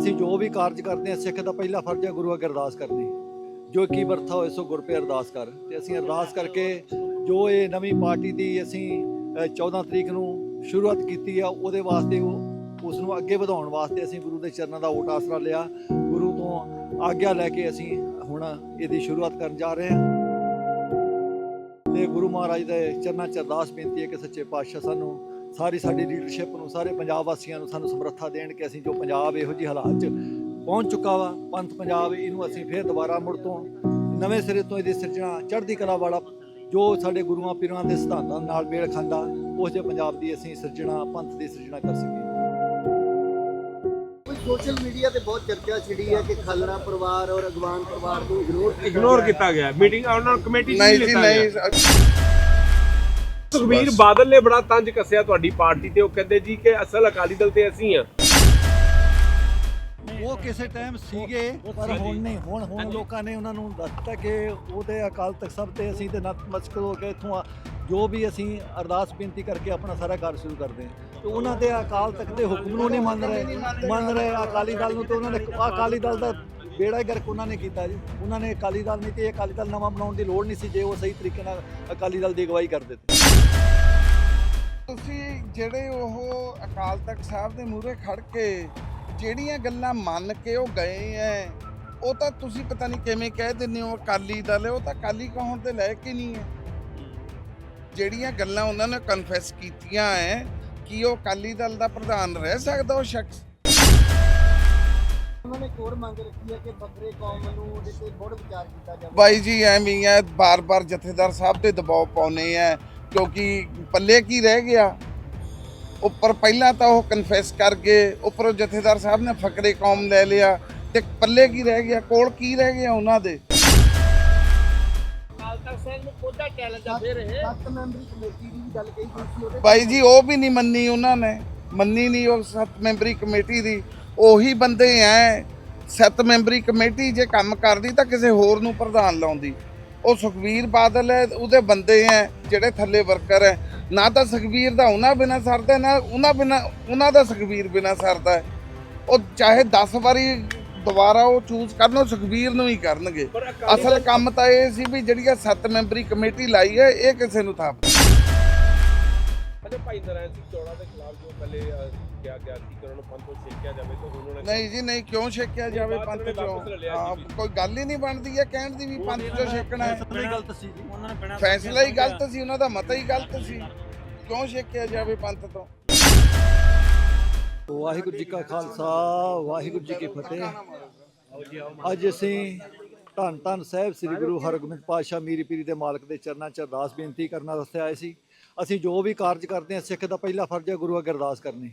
ਅਸੀਂ ਜੋ ਵੀ ਕਾਰਜ ਕਰਦੇ ਹਾਂ ਸਿੱਖ ਦਾ ਪਹਿਲਾ ਫਰਜ਼ ਹੈ ਗੁਰੂ ਅੱਗੇ ਅਰਦਾਸ ਕਰਨੀ। ਜੋ ਕੀ ਵਰਥਾ ਹੋਏ ਸੋ ਗੁਰ ਪੇ ਅਰਦਾਸ ਕਰ। ਤੇ ਅਸੀਂ ਅਰਦਾਸ ਕਰਕੇ ਜੋ ਇਹ ਨਵੀਂ ਪਾਰਟੀ ਦੀ ਅਸੀਂ ਅ, 14 ਤਰੀਕ ਨੂੰ ਸ਼ੁਰੂਆਤ ਕੀਤੀ ਆ ਉਹਦੇ ਵਾਸਤੇ ਉਹ ਉਸ ਨੂੰ ਅੱਗੇ ਵਧਾਉਣ ਵਾਸਤੇ ਅਸੀਂ ਗੁਰੂ ਦੇ ਚਰਨਾਂ ਦਾ ਓਟ ਆਸਰਾ ਲਿਆ। ਗੁਰੂ ਤੋਂ ਆਗਿਆ ਲੈ ਕੇ ਅਸੀਂ ਹੁਣ ਇਹਦੀ ਸ਼ੁਰੂਆਤ ਕਰਨ ਜਾ ਰਹੇ ਹਾਂ। ਤੇ ਗੁਰੂ ਮਹਾਰਾਜ ਦੇ ਚਰਨਾਂ 'ਚ ਅਰਦਾਸ ਬੇਨਤੀ ਹੈ ਕਿ ਸੱਚੇ ਪਾਤਸ਼ਾਹ ਸਾਨੂੰ ਸਾਰੀ ਸਾਡੀ ਲੀਡਰਸ਼ਿਪ ਨੂੰ ਸਾਰੇ ਪੰਜਾਬ ਵਾਸੀਆਂ ਨੂੰ ਸਾਨੂੰ ਸਮਰੱਥਾ ਦੇਣ ਕਿ ਅਸੀਂ ਜੋ ਪੰਜਾਬ ਇਹੋ ਜਿਹੀ ਹਾਲਾਤ 'ਚ ਪਹੁੰਚ ਚੁੱਕਾ ਵਾ ਪੰਥ ਪੰਜਾਬ ਇਹਨੂੰ ਅਸੀਂ ਫੇਰ ਦੁਬਾਰਾ ਮੁੜ ਤੋਂ ਨਵੇਂ ਸਿਰੇ ਤੋਂ ਇਹਦੀ ਸਿਰਜਣਾ ਚੜ੍ਹਦੀ ਕਲਾ ਵਾਲਾ ਜੋ ਸਾਡੇ ਗੁਰੂਆਂ ਪੀਰਾਂ ਦੇ ਸਿਧਾਂਤਾਂ ਨਾਲ ਮੇਲ ਖਾਂਦਾ ਉਸ ਜਿਹੇ ਪੰਜਾਬ ਦੀ ਅਸੀਂ ਸਿਰਜਣਾ ਪੰਥ ਦੀ ਸਿਰਜਣਾ ਕਰ ਸਕੀਏ। ਸੋਸ਼ਲ ਮੀਡੀਆ ਤੇ ਬਹੁਤ ਚਰਚਾ ਛਿੜੀ ਹੈ ਕਿ ਖਲਰਾ ਪਰਿਵਾਰ ਔਰ ਅਗਵਾਨ ਪਰਿਵਾਰ ਨੂੰ ਇਗਨੋਰ ਇਗਨੋਰ ਕੀਤਾ ਗਿਆ। ਮੀਟਿੰਗ ਉਹਨਾਂ ਨਾਲ ਕਮੇਟੀ ਨਹੀਂ ਜੀ ਲਿੱਤਾ ਨਹੀਂ। ਗਿਆ। ਸੁਖਬੀਰ ਬਾਦਲ ਨੇ ਬੜਾ ਤੰਜ ਕੱਸਿਆ ਤੁਹਾਡੀ ਪਾਰਟੀ ਤੇ। ਉਹ ਕਹਿੰਦੇ ਜੀ ਕਿ ਅਸਲ ਅਕਾਲੀ ਦਲ ਤੇ ਅਸੀਂ ਆ ਉਹ ਕਿਸੇ ਟਾਈਮ ਸੀਗੇ ਪਰ ਹੁਣ ਨਹੀਂ ਹੁਣ ਹੁਣ ਲੋਕਾਂ ਨੇ ਉਹਨਾਂ ਨੂੰ ਦੱਸਤਾ ਕਿ ਉਹਦੇ ਅਕਾਲ ਤਖਤ ਸਾਹਿਬ ਤੇ ਅਸੀਂ ਤੇ ਨਤਮਸਤਕ ਹੋ ਕੇ ਇੱਥੋਂ ਆ- ਜੋ ਵੀ ਅਸੀਂ ਅਰਦਾਸ ਬੇਨਤੀ ਕਰਕੇ ਆਪਣਾ ਸਾਰਾ ਕਾਰਜ ਸ਼ੁਰੂ ਕਰਦੇ ਹਾਂ। ਤੇ ਉਹਨਾਂ ਦੇ ਅਕਾਲ ਤਖਤ ਦੇ ਹੁਕਮ ਨੂੰ ਨਹੀਂ ਮੰਨ ਰਹੇ। ਮੰਨ ਰਹੇ ਅਕਾਲੀ ਦਲ ਨੂੰ ਤੇ ਉਹਨਾਂ ਨੇ ਅਕਾਲੀ ਦਲ ਦਾ ਬੇੜਾ ਹੀ ਗਰਕ ਉਹਨਾਂ ਨੇ ਕੀਤਾ ਜੀ। ਉਹਨਾਂ ਨੇ ਅਕਾਲੀ ਦਲ ਨਹੀਂ ਤੇ ਇਹ ਅਕਾਲੀ ਦਲ ਨਵਾਂ ਬਣਾਉਣ ਦੀ ਲੋੜ ਨਹੀਂ ਸੀ ਜੇ ਉਹ ਸਹੀ ਤਰੀਕੇ ਨਾਲ ਅਕਾਲੀ ਦਲ ਦੀ ਅਗਵਾਈ ਕਰਦੇ ਤੇ ਤੁਸੀਂ ਜਿਹੜੇ ਉਹ ਅਕਾਲ ਤਖਤ ਸਾਹਿਬ ਦੇ ਮੂਹਰੇ ਖੜ ਕੇ ਜਿਹੜੀਆਂ ਗੱਲਾਂ ਮੰਨ ਕੇ ਉਹ ਗਏ ਐ ਉਹ ਤਾਂ ਤੁਸੀਂ ਪਤਾ ਨਹੀਂ ਕਿਵੇਂ ਕਹਿ ਦਿੰਦੇ ਹੋ ਅਕਾਲੀ ਦਲ ਹੈ ਉਹ ਤਾਂ ਅਕਾਲੀ ਕਹਾਉਣ ਤੇ ਲੈ ਕੇ ਨਹੀਂ ਹੈ ਜਿਹੜੀਆਂ ਗੱਲਾਂ ਉਹਨਾਂ ਨੇ ਕਨਫੈਸ ਕੀਤੀਆਂ ਐ ਕਿ ਉਹ ਅਕਾਲੀ ਦਲ ਦਾ ਪ੍ਰਧਾਨ ਰਹਿ ਸਕਦਾ ਉਹ ਸ਼ਖਸ? ਉਹਨਾਂ ਨੇ ਹੋਰ ਮੰਗ ਰੱਖੀ ਹੈ ਕਿ ਬੱਕਰੇ ਕੌਮ ਨੂੰ ਉਹਦੇ ਤੇ ਮੁੜ ਵਿਚਾਰ ਕੀਤਾ ਜਾਵੇ। ਬਾਈ ਜੀ ਐਵੇਂ ਹੀ ਐ ਬਾਰ-ਬਾਰ ਜਥੇਦਾਰ ਸਾਹਿਬ ਤੇ ਦਬਾਅ ਪਾਉਨੇ ਐ ਕਿਉਂਕਿ ਪੱਲੇ ਕੀ ਰਹਿ ਗਿਆ ਉੱਪਰ ਪਹਿਲਾਂ ਤਾਂ ਉਹ ਕਨਫੈਸ ਕਰ ਗਏ ਉੱਪਰੋਂ ਜਥੇਦਾਰ ਸਾਹਿਬ ਨੇ ਫਕਰੇ ਕੌਮ ਲੈ ਲਿਆ ਤੇ ਪੱਲੇ ਕੀ ਰਹਿ ਗਿਆ ਕੋਲ ਕੀ ਰਹਿ ਗਿਆ ਉਹਨਾਂ ਦੇ? ਸੱਤ ਮੈਂਬਰੀ ਕਮੇਟੀ ਦੀ ਵੀ ਗੱਲ ਕਹੀ ਗਈ ਸੀ ਉਹਦੇ ਬਾਈ ਜੀ ਉਹ ਵੀ ਨਹੀਂ ਮੰਨੀ ਉਹਨਾਂ ਨੇ ਮੰਨੀ ਨਹੀਂ ਉਹ ਸੱਤ ਮੈਂਬਰੀ ਕਮੇਟੀ ਦੀ। ਉਹੀ ਬੰਦੇ ਐ ਸੱਤ ਮੈਂਬਰੀ ਕਮੇਟੀ ਜੇ ਕੰਮ ਕਰਦੀ ਤਾਂ ਕਿਸੇ ਹੋਰ ਨੂੰ ਪ੍ਰਧਾਨ ਲਾਉਂਦੀ। ਉਹ ਸੁਖਵੀਰ ਬਾਦਲ ਹੈ ਉਹਦੇ ਬੰਦੇ ਐ ਜਿਹੜੇ ਥੱਲੇ ਵਰਕਰ ਐ ਨਾ ਤਾਂ ਸੁਖਵੀਰ ਦਾ ਉਹਨਾਂ ਬਿਨਾ ਸਰਦਾ ਨਾ ਉਹਨਾਂ ਬਿਨਾ ਉਹਨਾਂ ਦਾ ਸੁਖਵੀਰ ਬਿਨਾ ਸਰਦਾ ਹੈ। ਉਹ ਚਾਹੇ 10 ਵਾਰੀ ਦੁਬਾਰਾ ਉਹ ਚੂਜ਼ ਕਰਨ ਉਹ ਸੁਖਵੀਰ ਨੂੰ ਹੀ ਕਰਨਗੇ ਪਰ ਅਕਾਲੀ ਅਸਲ ਕੰਮ ਤਾਂ ਇਹ ਸੀ ਵੀ ਜਿਹੜੀ ਇਹ ਸੱਤ ਮੈਂਬਰੀ ਕਮੇਟੀ ਲਾਈ ਹੈ ਇਹ ਕਿਸੇ ਨੂੰ ਥਾਪ ਭਾਈ ਨਰਾਇਣ ਸਿੰਘ ਚੌੜਾ ਦੇ ਖਿਲਾਫ ਜੋ ਪਹਿਲੇ ਕਿਹਾ ਗਿਆ ਸੀ ਕਿ ਉਹਨਾਂ ਨੂੰ ਪੰਥ ਤੋਂ ਛੇਕਿਆ ਜਾਵੇ ਤਾਂ ਉਹਨਾਂ ਨੇ ਨਹੀਂ ਜੀ ਨਹੀਂ ਕਿਉਂ ਛੇਕਿਆ ਜਾਵੇ ਪੰਥ ਉਹਨੇ ਚੋਂ? ਹਾਂ। ਕੋਈ ਗੱਲ ਹੀ ਨਹੀਂ ਬਣਦੀ ਹੈ ਕਹਿਣ ਦੀ ਵੀ ਪੰਥ ਚੋਂ ਛੇਕਣਾ ਹੈ। ਫੈਸਲਾ ਹੀ ਗਲਤ ਸੀ ਜੀ। ਫੈਸਲਾ ਹੀ ਗਲਤ ਸੀ ਉਹਨਾਂ ਦਾ ਮਤਾ ਹੀ ਗਲਤ ਸੀ। ਕਿਉਂ ਛੇਕਿਆ ਜਾਵੇ ਪੰਥ ਤੋਂ? ਵਾਹਿਗੁਰੂ ਜੀ ਕਾ ਖਾਲਸਾ ਵਾਹਿਗੁਰੂ ਜੀ ਕੀ ਫਤਿਹ। ਅੱਜ ਅਸੀਂ ਧੰਨ ਧੰਨ ਸਾਹਿਬ ਸ੍ਰੀ ਗੁਰੂ ਹਰਗੋਬਿੰਦ ਪਾਤਸ਼ਾਹ ਮੀਰੀ ਪੀਰੀ ਦੇ ਮਾਲਕ ਦੇ ਚਰਨਾਂ 'ਚ ਅਰਦਾਸ ਬੇਨਤੀ ਕਰਨ ਵਾਸਤੇ ਆਏ ਸੀ। ਅਸੀਂ ਜੋ ਵੀ ਕਾਰਜ ਕਰਦੇ ਹਾਂ ਸਿੱਖ ਦਾ ਪਹਿਲਾ ਫਰਜ਼ ਹੈ ਗੁਰੂ ਅੱਗੇ ਅਰਦਾਸ ਕਰਨੀ।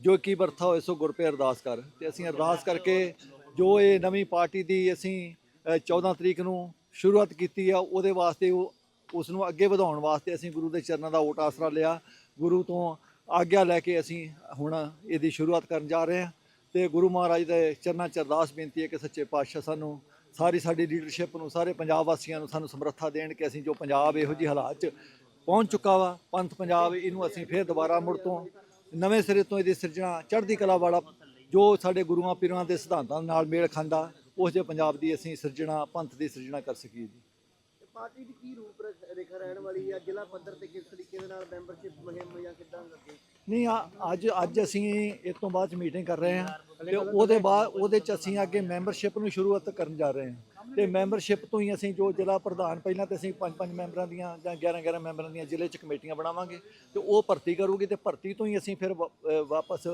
ਜੋ ਕੀ ਵਰਥਾ ਹੋਏ ਸੋ ਗੁਰ ਪੇ ਅਰਦਾਸ ਕਰ। ਤੇ ਅਸੀਂ ਅਰਦਾਸ ਕਰਕੇ ਜੋ ਇਹ ਨਵੀਂ ਪਾਰਟੀ ਦੀ ਅਸੀਂ ਅ, 14 ਤਰੀਕ ਨੂੰ ਸ਼ੁਰੂਆਤ ਕੀਤੀ ਆ ਉਹਦੇ ਵਾਸਤੇ ਉਹ ਉਸ ਨੂੰ ਅੱਗੇ ਵਧਾਉਣ ਵਾਸਤੇ ਅਸੀਂ ਗੁਰੂ ਦੇ ਚਰਨਾਂ ਦਾ ਓਟ ਆਸਰਾ ਲਿਆ। ਗੁਰੂ ਤੋਂ ਆਗਿਆ ਲੈ ਕੇ ਅਸੀਂ ਹੁਣ ਇਹਦੀ ਸ਼ੁਰੂਆਤ ਕਰਨ ਜਾ ਰਹੇ ਹਾਂ। ਤੇ ਗੁਰੂ ਮਹਾਰਾਜ ਦੇ ਚਰਨਾਂ 'ਚ ਅਰਦਾਸ ਬੇਨਤੀ ਹੈ ਕਿ ਸੱਚੇ ਪਾਤਸ਼ਾਹ ਸਾਨੂੰ ਸਾਰੀ ਸਾਡੀ ਲੀਡਰਸ਼ਿਪ ਨੂੰ ਸਾਰੇ ਪੰਜਾਬ ਵਾਸੀਆਂ ਨੂੰ ਸਾਨੂੰ ਸਮਰੱਥਾ ਦੇਣ ਕਿ ਅਸੀਂ ਜੋ ਪੰਜਾਬ ਇਹੋ ਜਿਹੀ ਹਾਲਾਤ 'ਚ ਪਹੁੰਚ ਚੁੱਕਾ ਵਾ ਪੰਥ ਪੰਜਾਬ ਇਹਨੂੰ ਅਸੀਂ ਫੇਰ ਦੁਬਾਰਾ ਮੁੜ ਤੋਂ ਨਵੇਂ ਸਿਰੇ ਤੋਂ ਇਹਦੀ ਸਿਰਜਣਾ ਚੜ੍ਹਦੀ ਕਲਾ ਵਾਲਾ ਜੋ ਸਾਡੇ ਗੁਰੂਆਂ ਪੀਰਾਂ ਦੇ ਸਿਧਾਂਤਾਂ ਨਾਲ ਮੇਲ ਖਾਂਦਾ ਉਸ ਜਿਹੇ ਪੰਜਾਬ ਦੀ ਅਸੀਂ ਸਿਰਜਣਾ ਪੰਥ ਦੀ ਸਿਰਜਣਾ ਕਰ ਸਕੀਏ ਜੀ। ਪਾਰਟੀ ਦੀ ਕੀ ਰੂਪ ਰੇਖ- ਰਹਿਣ ਵਾਲੀ ਹੈ ਜ਼ਿਲ੍ਹਾ ਪੱਧਰ ਤੇ ਕਿਸ ਤਰੀਕੇ ਦੇ ਨਾਲ ਮੈਂਬਰਸ਼ਿਪ ਮੁਹਿੰਮ ਜਾਂ ਕਿੱਦਾਂ ਲੱਗੇ? ਨਹੀਂ ਆ- ਅੱਜ ਅੱਜ ਅਸੀਂ ਇਸ ਤੋਂ ਬਾਅਦ ਮੀਟਿੰਗ ਕਰ ਰਹੇ ਹਾਂ ਤੇ ਉਹਦੇ ਬਾਅਦ ਉਹਦੇ ਚ ਅਸੀਂ ਅੱਗੇ ਮੈਂਬਰਸ਼ਿਪ ਨੂੰ ਸ਼ੁਰੂਆਤ ਕਰਨ ਜਾ ਰਹੇ ਹਾਂ। ਤੇ ਮੈਂਬਰਸ਼ਿਪ ਤੋਂ ਹੀ ਅਸੀਂ ਜੋ ਜ਼ਿਲ੍ਹਾ ਪ੍ਰਧਾਨ, ਪਹਿਲਾਂ ਤੇ ਅਸੀਂ ਪੰਜ ਪੰਜ ਮੈਂਬਰਾਂ ਦੀਆਂ ਜਾਂ 11 11 ਮੈਂਬਰਾਂ ਦੀਆਂ ਜ਼ਿਲ੍ਹੇ ਚ ਕਮੇਟੀਆਂ ਬਣਾਵਾਂਗੇ ਤੇ ਉਹ ਭਰਤੀ ਕਰੂਗੀ ਤੇ ਭਰਤੀ ਤੋਂ ਹੀ ਅਸੀਂ ਫਿਰ ਵਾ- ਵਾਪਸ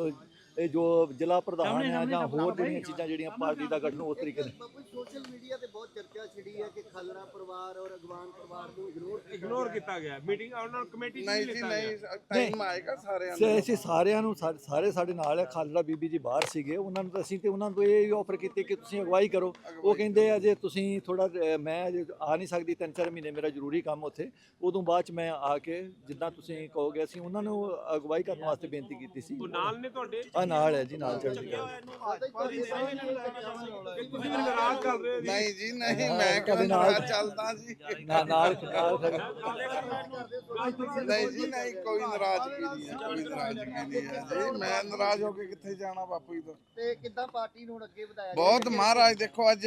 ਇਹ ਜੋ ਜ਼ਿਲ੍ਹਾ ਪ੍ਰਧਾਨ ਆ ਜਾਂ ਹੋਰ ਜਿਹੜੀਆਂ ਚੀਜ਼ਾਂ ਜਿਹੜੀਆਂ ਪਾਰਟੀ ਦਾ ਗਠਨ ਉਸ ਤਰੀਕੇ ਨਾਲ ਸੋਸ਼ਲ ਮੀਡੀਆ ਤੇ ਬਹੁਤ ਚਰਚਾ ਛਿੜੀ ਹੈ ਕਿ ਖਲਰਾ ਪਰਿਵਾਰ ਔਰ ਅਗਵਾਨ ਪਰਿਵਾਰ ਨੂੰ ਇਗਨੋਰ ਇਗਨੋਰ ਕੀਤਾ ਗਿਆ ਮੀਟਿੰਗ ਉਹਨਾਂ ਨਾਲ ਕਮੇਟੀ ਨਹੀਂ ਲਿੱਤਾ ਨਹੀਂ। ਟਾਈਮ ਆਏਗਾ ਸਾਰਿਆਂ ਸੇ ਨੂੰ। ਅਸੀਂ ਸਾਰਿਆਂ ਨੂੰ ਸਾਰੇ ਸਾਡੇ ਨਾਲ ਹੈ ਖਾਲੜਾ ਬੀਬੀ ਜੀ ਬਾਹਰ ਸੀਗੇ। ਉਹਨਾਂ ਨੂੰ ਤਾਂ ਅਸੀਂ ਤੇ ਉਹਨਾਂ ਨੂੰ ਇਹ ਆਫਰ ਕੀਤੀ ਕਿ ਤੁਸੀਂ ਅਗਵਾਈ ਕਰੋ। ਉਹ ਕਹਿੰਦੇ ਆ ਜੇ ਤੁਸੀਂ ਥੋੜਾ ਮੈਂ ਆ ਨਹੀਂ ਸਕਦੀ ਤਿੰਨ ਚਾਰ ਮਹੀਨੇ ਮੇਰਾ ਜ਼ਰੂਰੀ ਕੰਮ ਉੱਥੇ। ਉਦੋਂ ਬਾਅਦ ਚ ਮੈਂ ਆ ਕੇ ਜਿੱਦਾਂ ਤੁਸੀਂ ਕਹੋਗੇ ਅਸੀਂ ਉਹਨਾਂ ਨੂੰ ਅਗਵਾਈ ਕਰਨ ਵਾਸਤੇ ਬੇਨਤੀ ਕੀਤੀ ਸੀ। ਉਹ ਨਾਲ ਨੇ ਤੁਹਾਡੇ? ਆ ਨਾਲ ਹੈ ਜੀ ਨਾਲ ਚੜ੍ਹਦੀ ਕਲਾ ਤੁਸੀਂ ਵੀ ਨਾਰਾਜ਼ ਚੱਲ ਰਹੇ ਜੀ। ਨਹੀਂ ਜੀ ਨਹੀਂ ਮੈਂ ਕਦੇ ਨਾਲ- ਚੱਲਦਾ ਜੀ। ਨਾ ਨਾਲ ਨਾਲ ਨਹੀਂ ਜੀ ਨਹੀਂ ਕੋਈ ਨਾਰਾਜ਼ਗੀ ਨਹੀਂ ਹੈ ਕੋਈ ਨਾਰਾਜ਼ਗੀ ਨਹੀਂ ਹੈ ਜੀ। ਮੈਂ ਨਾਰਾਜ਼ ਹੋ ਕੇ ਕਿੱਥੇ ਜਾਣਾ ਬਾਪੂ ਜੀ ਤੋਂ? ਤੇ ਕਿੱਦਾਂ ਪਾਰਟੀ ਨੂੰ ਹੁਣ ਅੱਗੇ ਵਧਾਇਆ ਬਹੁਤ ਮਹਾਰਾਜ ਦੇਖੋ ਅੱਜ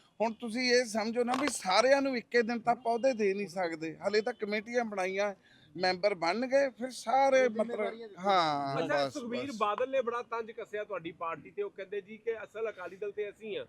ਹੁਣ ਤੁਸੀਂ ਇਹ ਸਮਝੋ ਨਾ ਵੀ ਸਾਰਿਆਂ ਨੂੰ ਇੱਕੇ ਦਿਨ ਤਾਂ ਪੌਦੇ ਦੇ ਨਹੀਂ ਸਕਦੇ। ਹਲੇ ਤਾਂ ਕਮੇਟੀਆਂ ਬਣਾਈਆਂ ਮੈਂਬਰ ਬਣ ਗਏ ਫਿਰ ਸਾਰੇ ਮਤਲਬ ਹਾਂ ਅੱਛਾ ਬਸ ਸੁਖਬੀਰ। ਬਾਦਲ ਨੇ ਬੜਾ ਤੰਜ ਕੱਸਿਆ ਤੁਹਾਡੀ ਪਾਰਟੀ ਤੇ ਉਹ ਕਹਿੰਦੇ ਜੀ ਕਿ ਅਸਲ ਅਕਾਲੀ ਦਲ ਤੇ ਅਸੀਂ ਆ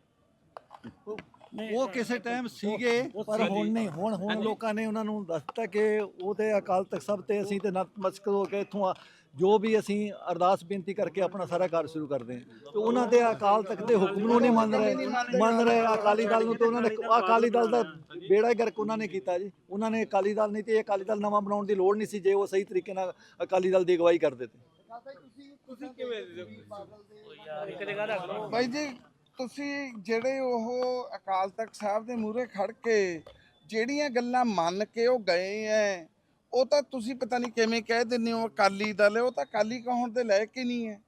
ਉਹ ਕਿਸੇ ਟਾਈਮ ਸੀਗੇ ਪਰ ਹੁਣ ਨਹੀਂ ਹੁਣ ਹੁਣ ਲੋਕਾਂ ਨੇ ਉਹਨਾਂ ਨੂੰ ਦੱਸਤਾ ਕਿ ਉਹ ਤੇ ਅਕਾਲ ਤਖਤ ਸਭ ਤੇ ਅਸੀਂ ਤੇ ਨਤਮਸਤਕ ਹੋ ਕੇ ਇੱਥੋਂ ਆ- ਜੋ ਵੀ ਅਸੀਂ ਅਰਦਾਸ ਬੇਨਤੀ ਕਰਕੇ ਆਪਣਾ ਸਾਰਾ ਕਾਰਜ ਸ਼ੁਰੂ ਕਰਦੇ ਹਾਂ। ਤੇ ਉਹਨਾਂ ਦੇ ਅਕਾਲ ਤਖਤ ਦੇ ਹੁਕਮ ਨੂੰ ਨਹੀਂ ਮੰਨ ਰਹੇ ਮੰਨ ਰਹੇ ਅਕਾਲੀ ਦਲ ਨੂੰ ਤੇ ਉਹਨਾਂ ਨੇ ਅਕਾਲੀ ਦਲ ਦਾ ਬੇੜਾ ਹੀ ਗਰਕ ਉਹਨਾਂ ਨੇ ਕੀਤਾ ਜੀ। ਉਹਨਾਂ ਨੇ ਅਕਾਲੀ ਦਲ ਨਹੀਂ ਤੇ ਇਹ ਅਕਾਲੀ ਦਲ ਨਵਾਂ ਬਣਾਉਣ ਦੀ ਲੋੜ ਨਹੀਂ ਸੀ ਜੇ ਉਹ ਸਹੀ ਤਰੀਕੇ ਨਾਲ ਅਕਾਲੀ ਦਲ ਦੀ ਅਗਵਾਈ ਕਰਦੇ ਤੇ। ਬਾਈ ਜੀ ਤੁਸੀਂ ਜਿਹੜੇ ਉਹ ਅਕਾਲ ਤਖਤ ਸਾਹਿਬ ਦੇ ਮੂਹਰੇ ਖੜ ਕੇ ਜਿਹੜੀਆਂ ਗੱਲਾਂ ਮੰਨ ਕੇ ਉਹ ਗਏ ਐ ਉਹ ਤਾਂ ਤੁਸੀਂ ਪਤਾ ਨਹੀਂ ਕਿਵੇਂ ਕਹਿ ਦਿੰਦੇ ਹੋ ਅਕਾਲੀ ਦਲ ਹੈ ਉਹ ਤਾਂ ਅਕਾਲੀ ਕਹਾਉਣ ਦੇ ਲਾਇਕ ਹੀ ਨਹੀਂ ਹੈ।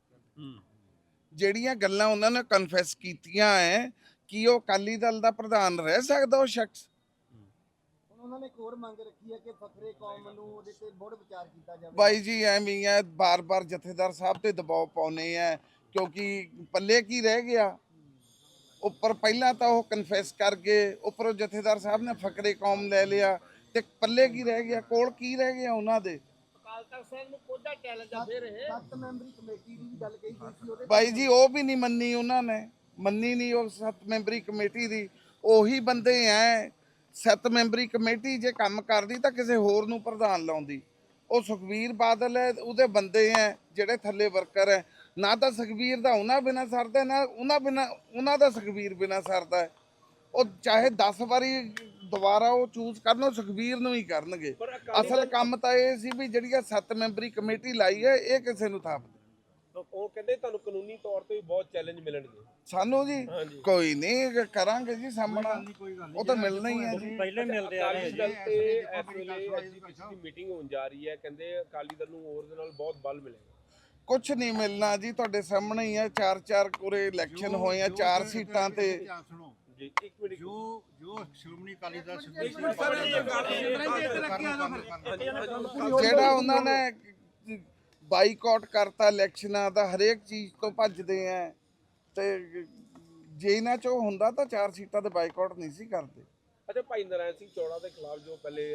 ਜਿਹੜੀਆਂ ਗੱਲਾਂ ਉਹਨਾਂ ਨੇ ਕਨਫੈਸ ਕੀਤੀਆਂ ਐ ਕਿ ਉਹ ਅਕਾਲੀ ਦਲ ਦਾ ਪ੍ਰਧਾਨ ਰਹਿ ਸਕਦਾ ਉਹ ਸ਼ਖਸ? ਹੁਣ ਉਹਨਾਂ ਨੇ ਇੱਕ ਹੋਰ ਮੰਗ ਰੱਖੀ ਹੈ ਕਿ ਫਖਰੇ ਕੌਮ ਨੂੰ ਉਹਦੇ ਤੇ ਮੁੜ ਵਿਚਾਰ ਕੀਤਾ ਜਾਵੇ। ਬਾਈ ਜੀ ਐਵੇਂ ਹੀ ਹੈ ਬਾਰ-ਬਾਰ ਜਥੇਦਾਰ ਸਾਹਿਬ ਤੇ ਦਬਾਅ ਪਾਉਨੇ ਆ ਕਿਉਂਕਿ ਪੱਲੇ ਕੀ ਰਹਿ ਗਿਆ? ਉੱਪਰ ਪਹਿਲਾਂ ਤਾਂ ਉਹ ਕਨਫੈਸ ਕਰ ਗਏ ਉੱਪਰੋਂ ਜਥੇਦਾਰ ਸਾਹਿਬ ਨੇ ਫਕਰੇ ਕੌਮ ਲੈ ਲਿਆ। ਤੇ ਪੱਲੇ ਕੀ ਰਹਿ ਗਿਆ ਕੋਲ ਕੀ ਰਹਿ ਗਿਆ ਉਹਨਾਂ ਦੇ? ਅਕਾਲ ਤਖਤ ਸਾਹਿਬ ਨੂੰ ਕੋਝਾ ਚੈਲੰਜ ਆ ਫਿਰ ਇਹ। ਸੱਤ ਮੈਂਬਰੀ ਕਮੇਟੀ ਦੀ ਵੀ ਗੱਲ ਕਹੀ ਗਈ ਸੀ ਉਹਦੇ ਬਾਈ ਜੀ ਉਹ ਵੀ ਨਹੀਂ ਮੰਨੀ ਉਹਨਾਂ ਨੇ। ਮੰਨੀ ਨਹੀਂ ਉਹ ਸੱਤ ਮੈਂਬਰੀ ਕਮੇਟੀ ਦੀ। ਉਹੀ ਬੰਦੇ ਐ। ਸੱਤ ਮੈਂਬਰੀ ਕਮੇਟੀ ਜੇ ਕੰਮ ਕਰਦੀ ਤਾਂ ਕਿਸੇ ਹੋਰ ਨੂੰ ਪ੍ਰਧਾਨ ਲਾਉਂਦੀ। ਉਹ ਸੁਖਵੀਰ ਬਾਦਲ ਹੈ ਉਹਦੇ ਬੰਦੇ ਐ ਜਿਹੜੇ ਥੱਲੇ ਵਰਕਰ ਐ। ਨਾ ਤਾਂ ਸੁਖਵੀਰ ਦਾ ਉਹਨਾਂ ਬਿਨਾ ਸਰਦਾ ਨਾ ਉਹਨਾਂ ਬਿਨਾ ਉਹਨਾਂ ਦਾ ਸੁਖਵੀਰ ਬਿਨਾ ਸਰਦਾ ਹੈ। ਉਹ ਚਾਹੇ 10 ਵਾਰੀ ਦੁਬਾਰਾ ਉਹ ਚੂਜ਼ ਕਰਨ ਉਹ ਸੁਖਵੀਰ ਨੂੰ ਹੀ ਕਰਨਗੇ। ਅਸਲ ਕੰਮ ਤਾਂ ਇਹ ਸੀ ਵੀ ਜਿਹੜੀ ਸੱਤ ਮੈਂਬਰੀ ਕਮੇਟੀ ਲਾਈ ਹੈ ਇਹ ਕਿਸੇ ਨੂੰ ਥਾਪ ਦੇ ਉਹ ਕਹਿੰਦੇ ਤੁਹਾਨੂੰ ਕਾਨੂੰਨੀ ਤੌਰ ਤੇ ਵੀ ਬਹੁਤ ਚੈਲੰਜ ਮਿਲਣਗੇ। ਸਾਨੂੰ ਜੀ। ਕੋਈ ਨਹੀਂ ਕਰਾਂਗੇ ਜੀ ਸਾਹਮਣਾ। ਉਹ ਤਾਂ ਮਿਲਣਾ ਹੀ ਹੈ ਜੀ। ਪਹਿਲੇ ਮਿਲਦੇ ਆ ਦਲ ਤੇ ਇਸ ਵੇਲੇ ਮੀਟਿੰਗ ਹੋਣ ਜਾ ਰਹੀ ਹੈ ਕਹਿੰਦੇ ਅਕਾਲੀ ਦਲ ਨੂੰ ਹੋਰ ਦੇ ਨਾਲ ਬਹੁਤ ਬਲ ਮਿਲੇਗਾ ਕੁਝ ਨਹੀਂ ਮਿਲਣਾ ਜੀ ਤੁਹਾਡੇ ਸਾਹਮਣੇ ਹੀ ਹੈ ਚਾਰ ਚਾਰ ਕੋਰੇ ਇਲੈਕਸ਼ਨ ਹੋਏ ਆ ਚਾਰ ਸੀਟਾਂ ਤੇ। ਸੁਣੋ। ਜੀ ਇੱਕ ਮਿੰਟ ਜੋ ਜੋ ਸ਼੍ਰੋਮਣੀ ਅਕਾਲੀ ਦਲ ਇੱਕ ਮਿੰਟ ਸਰ ਇਹ ਗੱਲ ਜਿਹੜਾ ਉਹਨਾਂ ਨੇ ਬਾਈਕਾਟ ਕਰਤਾ ਇਲੈਕਸ਼ਨਾਂ ਦਾ ਹਰੇਕ ਚੀਜ਼ ਤੋਂ ਭੱਜਦੇ ਆ ਤੇ ਜੇ ਇਹਨਾਂ ਚੋਂ ਹੁੰਦਾ ਤਾਂ ਚਾਰ ਸੀਟਾਂ ਤੇ ਬਾਈਕਾਟ ਨਹੀਂ ਸੀ ਕਰਦੇ। ਅੱਛਾ ਭਾਈ ਨਰਾਇਣ ਸਿੰਘ ਚੌੜਾ ਦੇ ਖਿਲਾਫ ਜੋ ਪਹਿਲੇ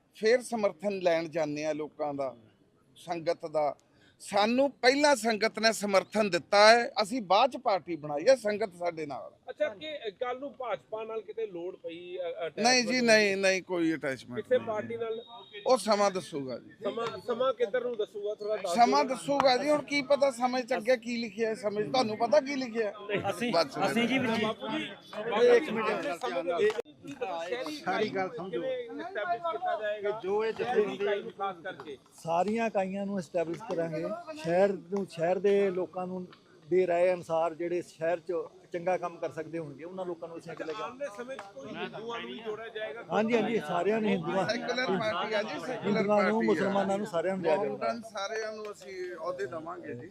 ਫਿਰ ਸਮਰਥਨ ਲੈਣ ਜਾਂਦੇ ਆ ਲੋਕਾਂ ਦਾ ਸੰਗਤ ਦਾ। ਸਾਨੂੰ ਪਹਿਲਾਂ ਸੰਗਤ ਨੇ ਸਮਰਥਨ ਦਿੱਤਾ ਹੈ ਅਸੀਂ ਬਾਅਦ ਚ ਪਾਰਟੀ ਬਣਾਈ ਹੈ ਸੰਗਤ ਸਾਡੇ ਨਾਲ। ਅੱਛਾ ਕਿ ਕੱਲ ਨੂੰ ਭਾਜਪਾ ਨਾਲ ਕਿਤੇ ਲੋੜ ਪਈ ਨਹੀਂ ਜੀ ਨਹੀਂ ਨਹੀਂ ਕੋਈ ਅਟੈਚਮੈਂਟ ਕਿਸੇ ਪਾਰਟੀ ਨਾਲ? ਉਹ ਸਮਾਂ ਦੱਸੂਗਾ ਜੀ। ਸਮਾਂ ਸਮਾਂ ਕਿੱਧਰ ਨੂੰ ਦੱਸੂਗਾ? ਥੋੜਾ ਦੱਸ ਸਮਾਂ ਦੱਸੂਗਾ ਜੀ ਹੁਣ ਕੀ ਪਤਾ ਸਮਝ ਚ ਅੱਗੇ ਕੀ ਲਿਖਿਆ ਸਮਝ ਤੁਹਾਨੂੰ ਪਤਾ ਕੀ ਲਿਖਿਆ ਹੈ? ਅਸੀਂ ਬਸ ਅਸੀਂ ਜੀ ਇੱਕ ਮਿੰਟ। ਸਾਰੀ ਗੱਲ ਸਮਝੋ। ਐਸਟੈਬਲਿਸ਼ ਕੀਤਾ ਜਾਏਗਾ? ਜੋ ਇਹ ਸ਼ਹਿਰੀ ਇਕਾਈ ਨੂੰ ਖਾਸ ਕਰਕੇ। ਸਾਰੀਆਂ ਇਕਾਈਆਂ ਨੂੰ ਐਸਟੈਬਲਿਸ਼ ਕਰਾਂਗੇ। ਸ਼ਹਿਰ ਨੂੰ ਸ਼ਹਿਰ ਦੇ ਲੋਕਾਂ ਨੂੰ ਦੇ ਰਾਏ ਅਨੁਸਾਰ ਜਿਹੜੇ ਸ਼ਹਿਰ 'ਚ ਚੰਗਾ ਕੰਮ ਕਰ ਸਕਦੇ ਹੋਣਗੇ ਉਹਨਾਂ ਲੋਕਾਂ ਨੂੰ ਅਸੀਂ ਅੱਗੇ ਲੈ ਕੇ ਆਉਣ ਦੇ ਸਮੇਂ 'ਚ ਕੋਈ ਹਿੰਦੂਆਂ ਨੂੰ ਵੀ ਜੋੜਿਆ ਜਾਏਗਾ? ਹਾਂਜੀ ਹਾਂਜੀ ਸਾਰਿਆਂ ਨੂੰ ਹਿੰਦੂਆਂ। ਸੈਕੂਲਰ ਪਾਰਟੀ ਆ ਜੀ ਸੈਕੂਲਰ ਹਿੰਦੂਆਂ ਨੂੰ ਪਾਰਟੀ ਮੁਸਲਮਾਨਾਂ ਨੂੰ ਸਾਰਿਆਂ ਨੂੰ ਲਿਆ ਮੌਡਰਨ ਸਾਰਿਆਂ ਨੂੰ ਅਸੀਂ ਅਹੁਦੇ ਦਵਾਂਗੇ ਜੀ।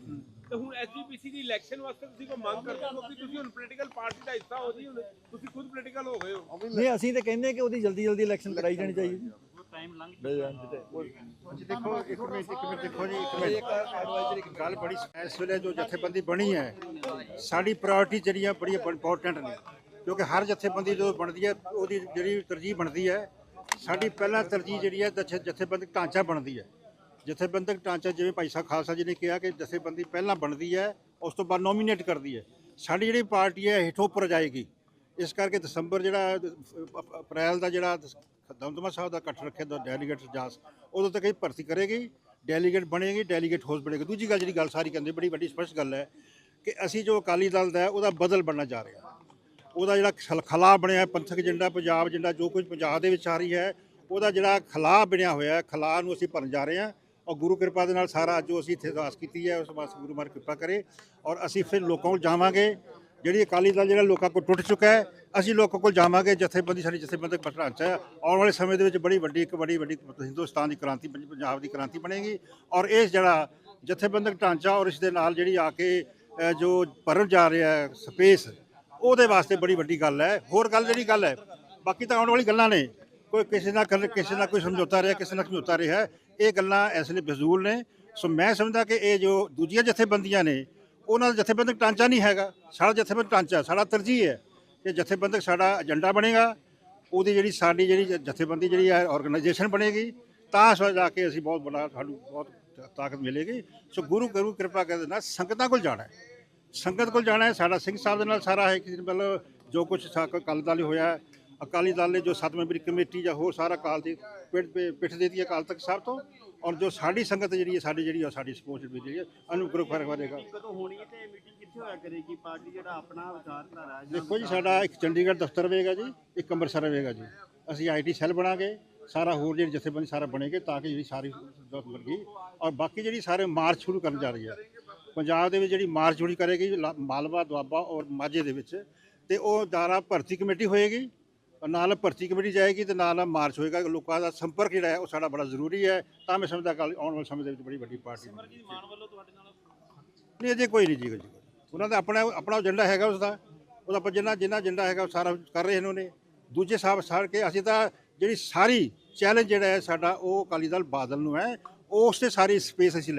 ਤੇ ਹੁਣ ਐਸਜੀਪੀਸੀ ਦੀ ਇਲੈਕਸ਼ਨ ਵਾਸਤੇ ਤੁਸੀਂ ਕੋਈ ਮੰਗ ਕਰਦੇ ਹੋ ਕਿ ਤੁਸੀਂ ਹੁਣ ਪੋਲੀਟੀਕਲ ਪਾਰਟੀ ਦਾ ਹਿੱਸਾ ਹੋ ਜੀ ਹੁਣ ਤੁਸੀਂ ਖੁਦ ਪੋਲੀਟੀਕਲ ਹੋ ਗਏ ਹੋ। ਨਹੀਂ ਅਸੀਂ ਤਾਂ ਕਹਿੰਦੇ ਕਿ ਉਹਦੀ ਜਲਦੀ ਜਲਦੀ ਇਲੈਕਸ਼ਨ ਕਰਾਈ ਜਾਣੀ ਚਾਹੀਦੀ। ਟਾਈਮ ਲੰਘ ਜੀ ਦੇਖੋ ਇੱਕ ਮਿੰਟ ਇੱਕ ਮਿੰਟ ਦੇਖੋ ਜੀ ਇੱਕ ਮਿੰਟ। ਗੱਲ ਬੜੀ ਇਸ ਵੇਲੇ ਜੋ ਜਥੇਬੰਦੀ ਬਣੀ ਹੈ ਸਾਡੀ ਪ੍ਰਾਇੋਰਟੀ ਜਿਹੜੀਆਂ ਬੜੀ ਇੰਪੋਰਟੈਂਟ ਨੇ। ਕਿਉਂਕਿ ਹਰ ਜਥੇਬੰਦੀ ਜਦੋਂ ਬਣਦੀ ਹੈ ਉਹਦੀ ਜਿਹੜੀ ਤਰਜੀਹ ਬਣਦੀ ਹੈ ਸਾਡੀ ਪਹਿਲਾਂ ਤਰਜੀਹ ਜਿਹੜੀ ਹੈ ਜਥੇ- ਜਥੇਬੰਦਕ ਢਾਂਚਾ ਬਣਦੀ ਹੈ। ਜਥੇਬੰਦਕ ਢਾਂਚਾ ਜਿਵੇਂ ਭਾਈ ਸਾਹਿਬ ਖਾਲਸਾ ਜੀ ਨੇ ਕਿਹਾ ਕਿ ਜਥੇਬੰਦੀ ਪਹਿਲਾਂ ਬਣਦੀ ਹੈ, ਉਸ ਤੋਂ ਬਾਅਦ ਨੋਮੀਨੇਟ ਕਰਦੀ ਹੈ। ਸਾਡੀ ਜਿਹੜੀ ਪਾਰਟੀ ਹੈ ਹੇਠੋਂ ਉੱਪਰ ਜਾਏਗੀ। ਇਸ ਕਰਕੇ ਦਸੰਬਰ ਜਿਹੜਾ ਅਪ੍ਰੈਲ ਦਾ ਜਿਹੜਾ ਦਮਦਮਾ ਸਾਹਿਬ ਦਾ ਇਕੱਠ ਰੱਖਿਆ, ਦਾ ਡੈਲੀਗੇਟ ਜਾਸ ਉਦੋਂ ਤੱਕ ਇਹ ਭਰਤੀ ਕਰੇਗੀ। ਡੈਲੀਗੇਟ ਬਣੇਗੀ ਡੈਲੀਗੇਟ ਹੋਸ ਬਣੇਗਾ। ਦੂਜੀ ਗੱਲ ਜਿਹੜੀ ਗੱਲ ਸਾਰੀ ਕਹਿੰਦੇ, ਬੜੀ ਵੱਡੀ ਸਪਸ਼ਟ ਗੱਲ ਹੈ ਕਿ ਅਸੀਂ ਜੋ ਅਕਾਲੀ ਦਲ ਦਾ ਉਹਦਾ ਬਦਲ ਬਣਨਾ ਜਾ ਰਿਹਾ। ਉਹਦਾ ਜਿਹੜਾ ਖਲ- ਖਲਾ ਬਣਿਆ, ਪੰਥਕ ਏਜੰਡਾ, ਪੰਜਾਬ ਏਜੰਡਾ, ਜੋ ਕੁਝ ਪੰਜਾਬ ਦੇ ਵਿੱਚ ਆ ਰਹੀ ਹੈ, ਉਹਦਾ ਜਿਹੜਾ ਖਲਾ ਬਣਿਆ ਹੋਇਆ ਹੈ ਖਲਾ ਨੂੰ ਅਸੀਂ ਭਰਨ ਜਾ ਰਹੇ ਹਾਂ। ਔਰ ਗੁਰੂ ਕਿਰਪਾ ਦੇ ਨਾਲ ਸਾਰਾ ਜੋ ਅਸੀਂ ਇੱਥੇ ਅਰਦਾਸ ਕੀਤੀ ਹੈ, ਉਸ ਵਾਸਤੇ ਗੁਰੂ ਮਾਰ ਕਿਰਪਾ ਕਰੇ ਔਰ ਅਸੀਂ ਫਿਰ ਲੋਕਾਂ ਕੋਲ ਜਾਵਾਂਗੇ। ਜਿਹੜੀ ਅਕਾਲੀ ਦਲ ਜਿਹੜਾ ਲੋਕਾਂ ਕੋਲ ਟੁੱਟ ਚੁੱਕਾ ਹੈ, ਅਸੀਂ ਲੋਕਾਂ ਕੋਲ ਜਾਵਾਂਗੇ, ਜਥੇਬੰਦੀ ਸਾਡੀ ਜਥੇਬੰਦਕ ਢਾਂਚਾ ਹੈ। ਆਉਣ ਵਾਲੇ ਸਮੇਂ ਦੇ ਵਿੱਚ ਬੜੀ ਵੱਡੀ ਇੱਕ ਬੜੀ ਵੱਡੀ ਹਿੰਦੁਸਤਾਨ ਦੀ ਕ੍ਰਾਂਤੀ ਪੰਜਾਬ ਦੀ ਕ੍ਰਾਂਤੀ ਬਣੇਗੀ ਔਰ ਇਹ ਜਿਹੜਾ ਜਥੇਬੰਦਕ ਢਾਂਚਾ ਔਰ ਇਸ ਦੇ ਨਾਲ ਜਿਹੜੀ ਆ ਕੇ ਜੋ ਭਰਨ ਜਾ ਰਿਹਾ ਹੈ, ਸਪੇਸ, ਉਹਦੇ ਵਾਸਤੇ ਬੜੀ ਵੱਡੀ ਗੱਲ ਹੈ। ਹੋਰ ਗੱਲ ਜਿਹੜੀ ਗੱਲ ਹੈ, ਬਾਕੀ ਤਾਂ ਆਉਣ ਵਾਲੀ ਗੱਲਾਂ ਨੇ। ਕੋਈ ਕਿਸੇ ਨਾਲ ਕਰ ਕਿਸੇ ਨਾਲ ਕੋਈ ਸਮਝੌਤਾ ਰਿਹਾ, ਕਿਸੇ ਨਾਲ ਸਮਝੌਤਾ ਰਿਹਾ ਇਹ ਗੱਲਾਂ ਇਸ ਲਈ ਫਜ਼ੂਲ ਨੇ। ਸੋ ਮੈਂ ਸਮਝਦਾ ਕਿ ਇਹ ਜੋ ਦੂਜੀਆਂ ਜਥੇਬੰਦੀਆਂ ਨੇ, ਉਹਨਾਂ ਦਾ ਜਥੇਬੰਦਕ ਢਾਂਚਾ ਨਹੀਂ ਹੈਗਾ। ਸਾਡਾ ਜਥੇਬੰਦਕ ਢਾਂਚਾ, ਸਾਡਾ ਤਰਜੀਹ ਹੈ ਕਿ ਜਥੇਬੰਦਕ ਸਾਡਾ ਏਜੰਡਾ ਬਣੇਗਾ। ਉਹਦੀ ਜਿਹੜੀ ਸਾਡੀ ਜਿਹੜੀ ਜ- ਜਥੇਬੰਦੀ ਜਿਹੜੀ ਹੈ ਆਰਗੇਨਾਈਜੇਸ਼ਨ ਬਣੇਗੀ। ਤਾਂ ਸੋ ਜਾ ਕੇ ਅਸੀਂ ਬਹੁਤ ਬੜਾ ਸਾਨੂੰ ਬਹੁਤ ਤਾਕਤ ਮਿਲੇਗੀ। ਸੋ ਗੁਰੂ ਗੁਰੂ ਕਿਰਪਾ ਕਰਦੇ ਨਾਲ ਸੰਗਤਾਂ ਕੋਲ ਜਾਣਾ ਹੈ। ਸੰਗਤ ਕੋਲ ਜਾਣਾ ਹੈ। ਸਾਡਾ ਸਿੰਘ ਸਾਹਿਬ ਦੇ ਨਾਲ ਸਾਰਾ ਹੈ। ਕਿ ਮਤਲਬ ਜੋ ਕੁਝ ਅਕਾਲੀ ਦਲ ਹੋਇਆ, ਅਕਾਲੀ ਦਲ ਨੇ ਜੋ ਸੱਤ ਮੈਂਬਰੀ ਕਮੇਟੀ ਜਾਂ ਹੋਰ ਸਾਰਾ ਅਕਾਲ ਦੀ ਪਿੱਠ ਪਿੱਠ ਦੇ ਦਿੱਤੀ ਅਕਾਲ ਤਖਤ ਸਾਹਿਬ ਤੋਂ ਔਰ ਜੋ ਸਾਡੀ ਸੰਗਤ ਜਿਹੜੀ ਹੈ ਸਾਡੀ ਜਿਹੜੀ ਹੈ ਸਾਡੀ ਸਪੋਰਟ ਜਿਹੜੀ ਹੈ। ਅਨੁਗ੍ਰਹ ਫ਼ਰਕ ਕਰੇਗਾ ਕਦੋਂ ਹੋਣੀ ਹੈ ਤੇ ਮੀਟਿੰਗ ਕਿੱਥੇ ਹੋਇਆ ਕਰੇਗੀ? ਪਾਰਟੀ ਜਿਹੜਾ ਆਪਣਾ ਵਿਚਾਰਧਾਰਾ ਦੇਖੋ ਜੀ ਸਾਡਾ ਇੱਕ ਚੰਡੀਗੜ੍ਹ ਦਫ਼ਤਰ ਰਹੇਗਾ ਜੀ ਇੱਕ ਅੰਮ੍ਰਿਤਸਰ ਰਹੇਗਾ ਜੀ। ਅਸੀਂ ਆਈਟੀ ਸੈੱਲ ਬਣਾਗੇ ਸਾਰਾ ਹੋਰ ਜਿਹੜੀ ਜਥੇਬੰਦੀ ਸਾਰਾ ਬਣੇਗੇ ਤਾਂ ਕਿ ਜਿਹੜੀ ਸਾਰੀ ਲੱਗੀ ਔਰ ਬਾਕੀ ਜਿਹੜੀ ਸਾਰੇ ਮਾਰਚ ਸ਼ੁਰੂ ਕਰਨ ਜਾ ਰਹੀ ਹੈ। ਪੰਜਾਬ ਦੇ ਵਿੱਚ ਜਿਹੜੀ ਮਾਰਚ ਸ਼ੁਰੂ ਕਰੇਗੀ ਮਾਲਵਾ ਦੁਆਬਾ ਔਰ ਮਾਝੇ ਦੇ ਵਿੱਚ ਤੇ ਉਹ ਦਾਰਾ ਭਰਤੀ ਕਮੇਟੀ ਹੋਏਗੀ। ਨਾਲ ਭਰਤੀ ਕਮੇਟੀ ਜਾਏਗੀ ਤੇ ਨਾਲ ਮਾਰਚ ਹੋਏਗਾ। ਲੋਕਾਂ ਦਾ ਸੰਪਰਕ ਜਿਹੜਾ ਹੈ ਉਹ ਸਾਡਾ ਬੜਾ ਜ਼ਰੂਰੀ ਹੈ। ਤਾਂ ਮੈਂ ਸਮਝਦਾ ਕਿ ਆਉਣ ਵਾਲੇ ਸਮੇਂ ਦੇ ਵਿੱਚ ਬੜੀ ਵੱਡੀ ਪਾਰਟੀ ਬਣੇਗੀ। ਨਹੀਂ ਅਜੇ ਕੋਈ ਨਹੀਂ ਜੀ ਜੀ ਉਹਨਾਂ ਦਾ ਆਪਣਾ ਆਪਣਾ ਏਜੰਡਾ ਹੈਗਾ ਉਸ ਦਾ ਉਹਦਾ ਆਪਾਂ ਜਿੰਨਾ ਜਿੰਨਾ ਏਜੰਡਾ ਹੈਗਾ ਉਹ ਸਾਰਾ ਕਰ ਰਹੇ ਇਹਨਾਂ ਨੇ ਦੂਜੇ ਸਾਹਿਬ ਸਾਰ ਕੇ ਅਸੀਂ ਤਾਂ ਜਿਹੜੀ ਸਾਰੀ ਚੈਲੰਜ ਜਿਹੜਾ ਹੈ ਸਾਡਾ ਉਹ ਅਕਾਲੀ ਦਲ ਬਾਦਲ ਨੂੰ ਹੈ ਉਸ ਤੇ ਸਾਰੀ ਸਪੇਸ ਅਸੀਂ ਲੈ